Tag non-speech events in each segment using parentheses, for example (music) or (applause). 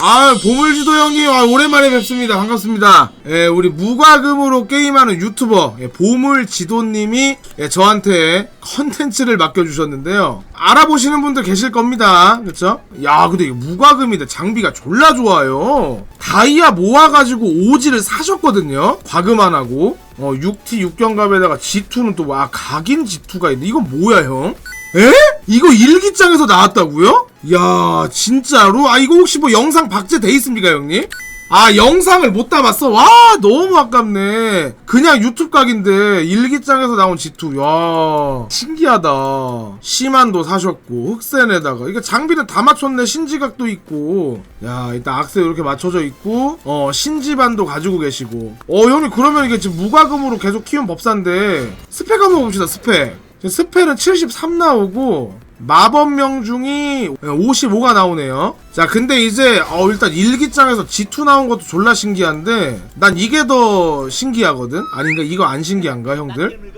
아, 보물지도 형님, 아, 오랜만에 뵙습니다. 반갑습니다. 예, 우리 무과금으로 게임하는 유튜버, 예, 보물지도님이, 예, 저한테 컨텐츠를 맡겨주셨는데요. 알아보시는 분들 계실 겁니다. 그쵸? 야, 근데 이게 무과금인데 장비가 졸라 좋아요. 다이아 모아가지고 오지를 사셨거든요. 과금 안 하고. 어, 6T 6경갑에다가 G2는 또, 와, 각인 G2가 있는데, 이건 뭐야, 형? 에? 이거 일기장에서 나왔다고요? 야 진짜로? 아 이거 혹시 뭐 영상 박제돼 있습니까 형님? 아 영상을 못 담았어? 와 너무 아깝네. 그냥 유튜브 각인데 일기장에서 나온 G2 야 신기하다. 시만도 사셨고 흑센에다가. 이게 장비는 다 맞췄네. 신지각도 있고. 야 일단 악세 이렇게 맞춰져 있고 어 신지반도 가지고 계시고. 어 형님 그러면 이게 지금 무과금으로 계속 키운 법사인데 스펙 한번 봅시다 스펙. 스펠은 73 나오고 마법 명중이 55가 나오네요. 자, 근데 이제 어 일단 일기장에서 G2 나온 것도 졸라 신기한데 난 이게 더 신기하거든. 아닌가? 이거 안 신기한가, 형들?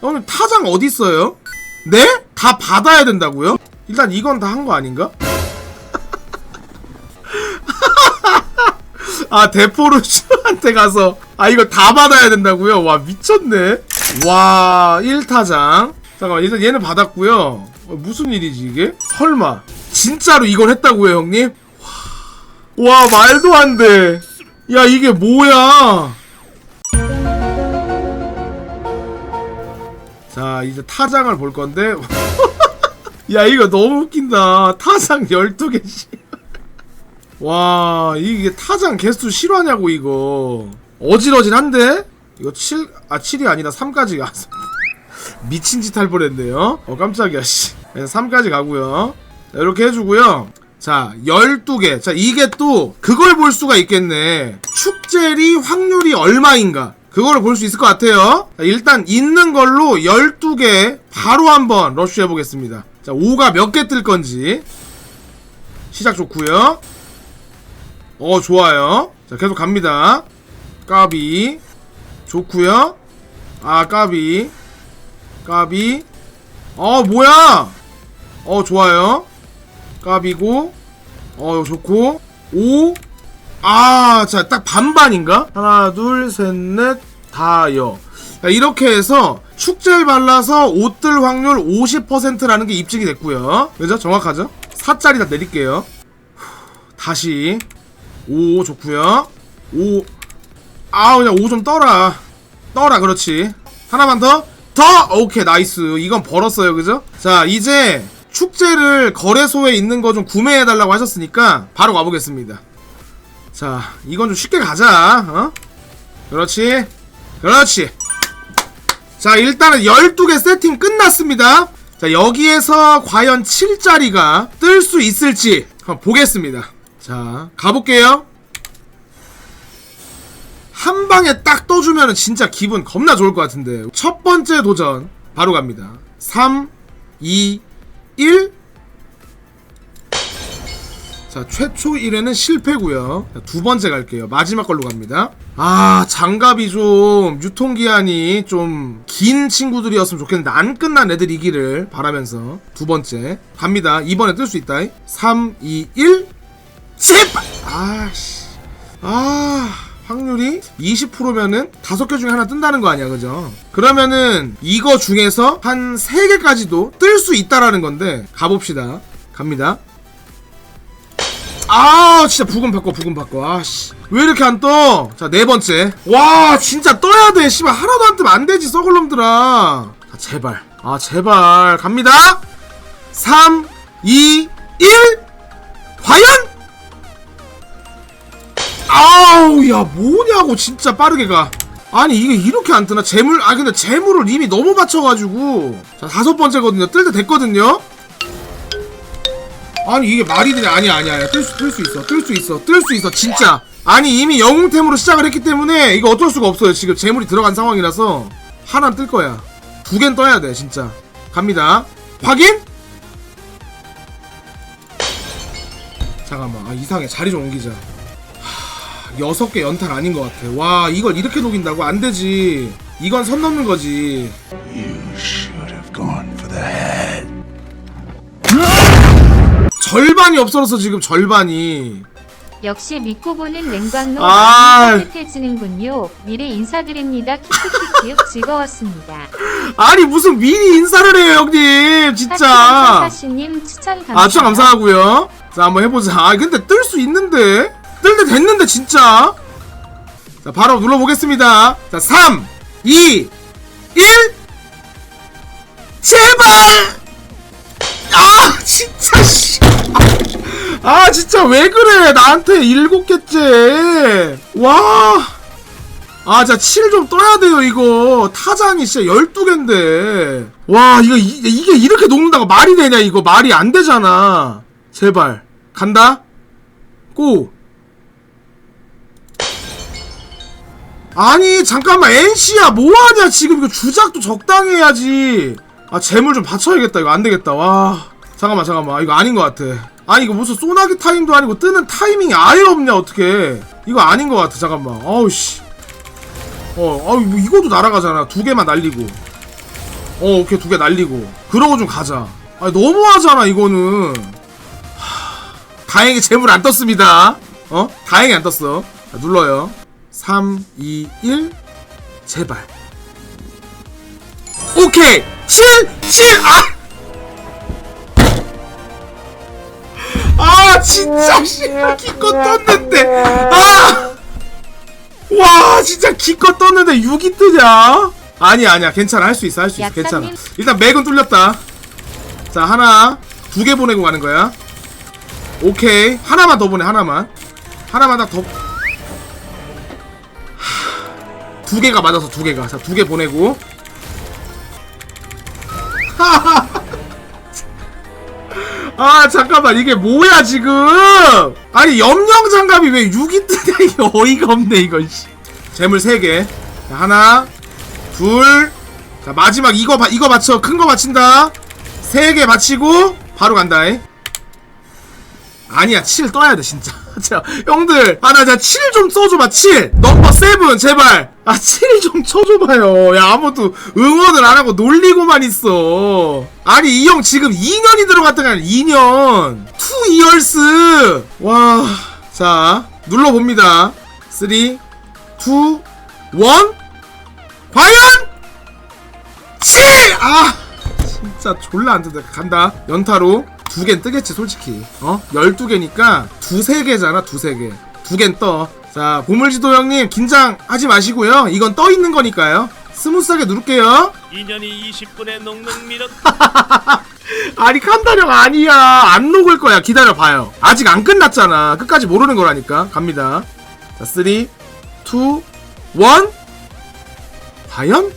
형님 타장 어디 있어요? 네? 다 받아야 된다고요? 일단 이건 다 한 거 아닌가? (laughs) 아 데포르츠한테 가서 아 이거 다 받아야 된다고요? 와 미쳤네. 와 1타장. 잠깐만 일단 얘는 받았고요. 어, 무슨 일이지 이게? 설마 진짜로 이걸 했다고요 형님? 와, 와 말도 안 돼. 야 이게 뭐야? 자 이제 타장을 볼 건데 (laughs) 야 이거 너무 웃긴다 타장 12개씩 와 이게 타장 개수 실화냐고 이거 어질어질한데 이거 7, 아 7이 아니라 3까지 가 미친 짓 할 뻔했네요. 어 깜짝이야 씨. 3까지 가고요. 자, 이렇게 해주고요. 자 12개. 자 이게 또 그걸 볼 수가 있겠네. 축제리 확률이 얼마인가? 그거를 볼수 있을 것 같아요. 자, 일단 있는 걸로 12개 바로 한번 러쉬 해보겠습니다. 자 5가 몇 개 뜰 건지. 시작 좋고요. 어 좋아요. 자 계속 갑니다. 까비. 좋구요. 아 까비 까비. 어 뭐야? 어 좋아요. 까비고. 어 좋고. 오 아 자 딱 반반인가? 하나 둘 셋 넷. 자, 이렇게 해서 축제를 발라서 옷들 확률 50%라는 게 입증이 됐고요. 그죠? 정확하죠? 4짜리 다 내릴게요. 다시. 오 좋구요. 오. 아 그냥 오좀 떠라. 떠라 그렇지. 하나만 더 더! 오케이 나이스. 이건 벌었어요 그죠? 자 이제 축제를 거래소에 있는 거 좀 구매해달라고 하셨으니까 바로 가보겠습니다. 자 이건 좀 쉽게 가자 어? 그렇지? 그렇지. 자 일단은 12개 세팅 끝났습니다. 자 여기에서 과연 7짜리가 뜰 수 있을지 한번 보겠습니다. 자 가볼게요. 한 방에 딱 떠주면 진짜 기분 겁나 좋을 것 같은데 첫 번째 도전 바로 갑니다 3 2 1 자, 최초 1회는 실패고요. 자, 두 번째 갈게요. 마지막 걸로 갑니다. 아, 장갑이 좀 유통기한이 좀 긴 친구들이었으면 좋겠는데 안 끝난 애들이기를 바라면서 두 번째 갑니다. 이번에 뜰 수 있다. 3 2 1 제발! 아씨. 아, 확률이 20%면은 다섯 개 중에 하나 뜬다는 거 아니야, 그죠? 그러면은 이거 중에서 한 3개까지도 뜰 수 있다라는 건데 가봅시다. 갑니다. 아 진짜 부금 바꿔 부금 바꿔. 아씨. 왜 이렇게 안 떠? 자 네 번째. 와 진짜 떠야 돼. 씨발 하나도 안 뜨면 안 되지 썩을 놈들아. 자 제발. 아 제발. 갑니다. 3 2 1 과연 아우 야 뭐냐고 진짜 빠르게 가. 아니 이게 이렇게 안 뜨나? 재물 아 근데 재물을 이미 너무 받쳐가지고. 자 다섯 번째거든요. 뜰 때 됐거든요. 아니 이게 말이 되냐? 아니야 아니야 아니야 뜰 수 뜰 수 있어. 뜰 수 있어. 뜰 수 있어 진짜. 아니 이미 영웅템으로 시작을 했기 때문에 이거 어쩔 수가 없어요. 지금 재물이 들어간 상황이라서 하나는 뜰 거야. 두 개는 떠야 돼 진짜. 갑니다. 확인! 잠깐만. 아 이상해. 자리 좀 옮기자. 하, 여섯 개 연탄 아닌 것 같아 와 이걸 이렇게 녹인다고 안 되지 이건 선 넘는 거지 You should have Going for the head. 절반이 없어서 지금 절반이 역시 믿고 보는 냉광로 아. 따뜻해지는군요. 미리 인사드립니다. 키키키키 (laughs) 즐거웠습니다. 아니 무슨 미리 인사를 해요 형님 진짜 사시님 추천 감사합니다. 아 추천 감사하고요 자 한번 해보자 아 근데 뜰 수 있는데 뜰때 됐는데 진짜 자 바로 눌러보겠습니다 자 3 2 1 제발 아 진짜 씨. 아 진짜 왜 그래 나한테 일곱 개째 와 아, 진짜 7좀 떠야 돼요, 이거. 타장이 진짜 12개인데. 와, 이거, 이, 이게 이렇게 녹는다고 말이 되냐, 이거. 말이 안 되잖아. 제발. 간다? 고! 아니, 잠깐만, NC야, 뭐하냐, 지금 이거 주작도 적당히 해야지. 아, 재물 좀 받쳐야겠다, 이거 안 되겠다, 와. 잠깐만, 잠깐만, 이거 아닌 것 같아. 아니, 이거 무슨 소나기 타임도 아니고 뜨는 타이밍이 아예 없냐, 어떻게. 이거 아닌 것 같아, 잠깐만. 어우, 씨. 어, 아, 뭐 이것도 날아가잖아. 두 개만 날리고. 어, 오케이, 두 개 날리고. 그러고 좀 가자. 아, 너무하잖아, 이거는. 하, 다행히 재물 안 떴습니다. 어? 다행히 안 떴어. 자, 눌러요. 3, 2, 1. 제발. 오케이! 7! 7! 아! 아, 진짜, 씨. 기껏 떴는데. 아! 와 진짜 기껏 떴는데 6이 뜨냐? 아니 아니야 괜찮아 할 수 있어 할 수 있어 괜찮아. 일단 맥은 뚫렸다 자 하나 두 개 보내고 가는 거야 오케이 하나만 더 보내 하나만 하나만 더 두 개가 맞아서 두 개가. 자 두 개 보내고. (laughs) 아 잠깐만. 이게 뭐야 지금? 아니 염령 장갑이 왜 6이 뜨냐 (laughs) 어이가 없네 이건 씨. 재물 3개. 자, 하나 둘자 마지막 이거 바, 이거 맞춰. 큰 거 맞힌다. 3개 맞히고 바로 간다 이. 아니야 7 떠야 돼 진짜. (laughs) 자, 형들 아나 진짜 7좀 써줘봐 7 넘버 7 제발. 아7좀 쳐줘봐요. 야 아무도 응원을 안 하고 놀리고만 있어. 아니 이 형 지금 2년이 들어갔던 게 아니라 2년 2 이얼스. 와자 눌러봅니다. 3 2 1 과연? 7! 아 진짜 졸라 안 된다. 간다. 연타로 두 개는 뜨겠지 솔직히. 어? 12개니까 두세 개잖아 두세 개 두 개는 떠자 보물지도 형님 긴장하지 마시고요. 이건 떠 있는 거니까요. 스무스하게 누를게요. 인연이 20분에 녹는 미륵 아니 칸다령 아니야. 안 녹을 거야. 기다려봐요. 아직 안 끝났잖아. 끝까지 모르는 거라니까. 갑니다. 자 3, 2, 1 과연?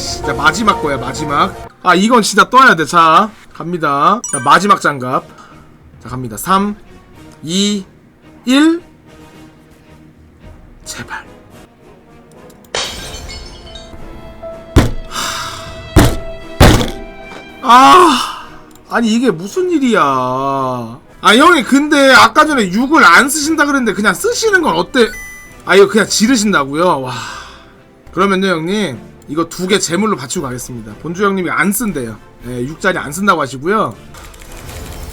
진짜 마지막 거야 마지막. 아 이건 진짜 떠야 돼 자 갑니다. 자, 마지막 장갑. 자 갑니다. 3 2 1 제발. 아 아니 이게 무슨 일이야? 아 형이 근데 아까 전에 6을 안 쓰신다 그랬는데 그냥 쓰시는 건 어때? 아 이거 그냥 지르신다고요? 와. 그러면요 형님 이거 두 개 제물로 바치고 가겠습니다. 본주 형님이 안 쓴대요. 예, 6짜리 안 쓴다고 하시고요.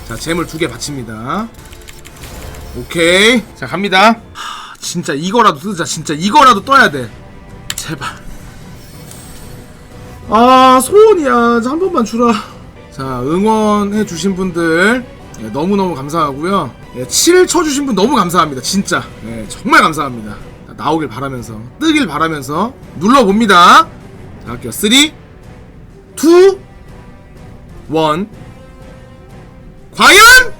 자 제물 두 개 바칩니다. 오케이. 자 갑니다. 하, 진짜 이거라도 뜨자. 진짜 이거라도 떠야 돼. 제발. 아 소원이야. 한 번만 주라. 자 응원해 주신 분들 예, 너무너무 감사하고요. 예, 7 쳐주신 분 너무 감사합니다. 진짜. 예, 정말 감사합니다. 자, 나오길 바라면서 뜨길 바라면서 눌러봅니다 자 할게요. 3 2 1 과연?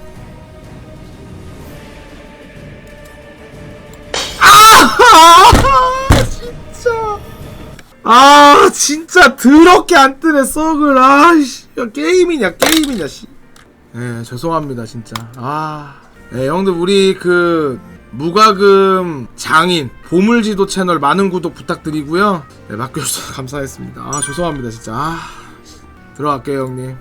아 (laughs) 진짜. 아 진짜 더럽게 안 뜨네 썩을. 아씨. 게임이냐 게임이냐 씨. 예 죄송합니다 진짜. 아. 예, 형들 우리 그 무과금 장인 보물지도 채널 많은 구독 부탁드리고요. 네, 맡겨주셔서 (laughs) 감사했습니다. 아, 죄송합니다, 진짜. 아, 들어갈게요, 형님.